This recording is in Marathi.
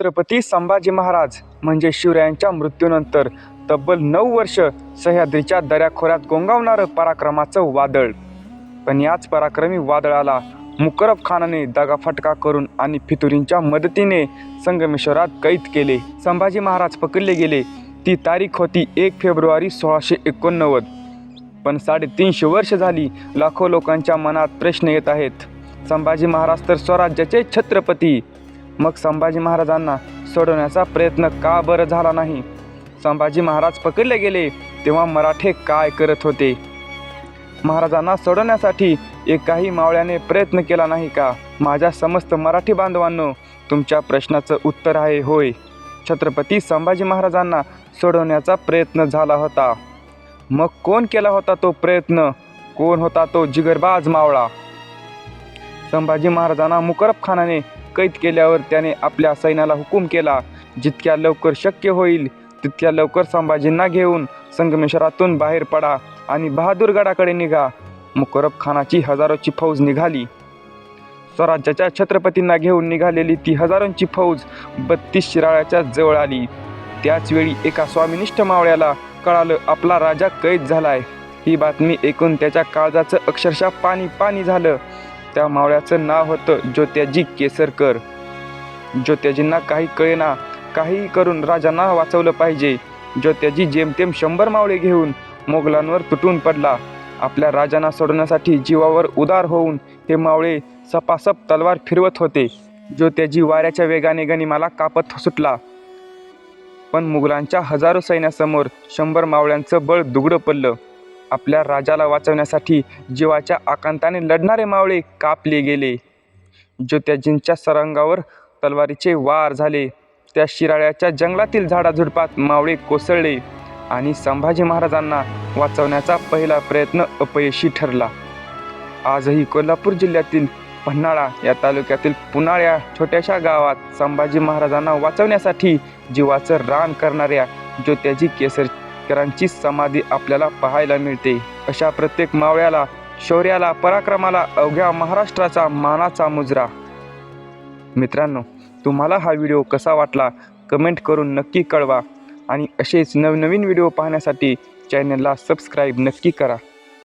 छत्रपती संभाजी महाराज म्हणजे शिवरायांच्या मृत्यूनंतर तब्बल नऊ वर्ष सह्याद्रीच्या दऱ्याखोऱ्यात गोंगावणारं पराक्रमाचं वादळ. पण याच पराक्रमी वादळाला मुकरब खानाने दगाफटका करून आणि फितुरींच्या मदतीने संगमेश्वरात कैद केले. संभाजी महाराज पकडले गेले. ती तारीख होती एक फेब्रुवारी सोळाशे एकोणनव्वद. पण साडेतीनशे वर्ष झाली लाखो लोकांच्या मनात प्रश्न येत आहेत. संभाजी महाराज तर स्वराज्याचे छत्रपती. मग संभाजी महाराजांना सोडवण्याचा प्रयत्न का बरं झाला नाही? संभाजी महाराज पकडले गेले तेव्हा मराठे काय करत होते? महाराजांना सोडवण्यासाठी एकाही मावळ्याने प्रयत्न केला नाही का? माझ्या समस्त मराठी बांधवांनो तुमच्या प्रश्नाचं उत्तर आहे होय. छत्रपती संभाजी महाराजांना सोडवण्याचा प्रयत्न झाला होता. मग कोण केला होता तो प्रयत्न? कोण होता तो जिगरबाज मावळा? संभाजी महाराजांना मुकरब खानाने कैद केल्यावर त्याने आपल्या सैन्याला हुकूम केला. जितक्या लवकर शक्य होईल तितक्या लवकर संभाजींना घेऊन संगमेश्वरातून बाहेर पडा आणि बहादूरगडाकडे निघा. मुकरब खानाची हजारोची फौज निघाली. स्वराज्याच्या छत्रपतींना घेऊन निघालेली ती हजारोंची फौज बत्तीस शिराळ्याच्या जवळ आली. त्याचवेळी एका स्वामिनिष्ठ मावळ्याला कळालं आपला राजा कैद झालाय. ही बातमी ऐकून त्याच्या काळजाचं अक्षरशः पाणी पाणी झालं. त्या मावळ्याचं नाव होतं ज्योत्याजी केसरकर. ज्योत्याजींना काही कळेना काहीही करून राजांना वाचवलं पाहिजे. ज्योत्याजी जेमतेम शंभर मावळे घेऊन मोगलांवर तुटून पडला. आपल्या राजांना सोडवण्यासाठी जीवावर उदार होऊन हे मावळे सपासप तलवार फिरवत होते. ज्योत्याजी वाऱ्याच्या वेगाने गनिमाला कापत सुटला. पण मुघलांच्या हजारो सैन्यासमोर शंभर मावळ्यांचं बळ दुगडं पडलं. आपल्या राजाला वाचवण्यासाठी जीवाच्या आकांताने लढणारे मावळे कापले गेले. ज्योत्याजींच्या सरंगावर तलवारीचे वार झाले. त्या शिराळ्याच्या जंगलातील झाडाझुडपात मावळे कोसळले आणि संभाजी महाराजांना वाचवण्याचा पहिला प्रयत्न अपयशी ठरला. आजही कोल्हापूर जिल्ह्यातील पन्हाळा या तालुक्यातील पुनाळ या छोट्याशा गावात संभाजी महाराजांना वाचवण्यासाठी जीवाचं रान करणाऱ्या ज्योत्याजी केसर केसरकरांची समाधी आपल्याला पाहायला मिळते. अशा प्रत्येक मावळ्याला शौर्याला पराक्रमाला अवघ्या महाराष्ट्राचा मानाचा मुजरा. मित्रांनो तुम्हाला हा व्हिडिओ कसा वाटला? कमेंट करून नक्की कळवा. आणि असेच नवनवीन व्हिडिओ पाहण्यासाठी चॅनलला सबस्क्राईब नक्की करा.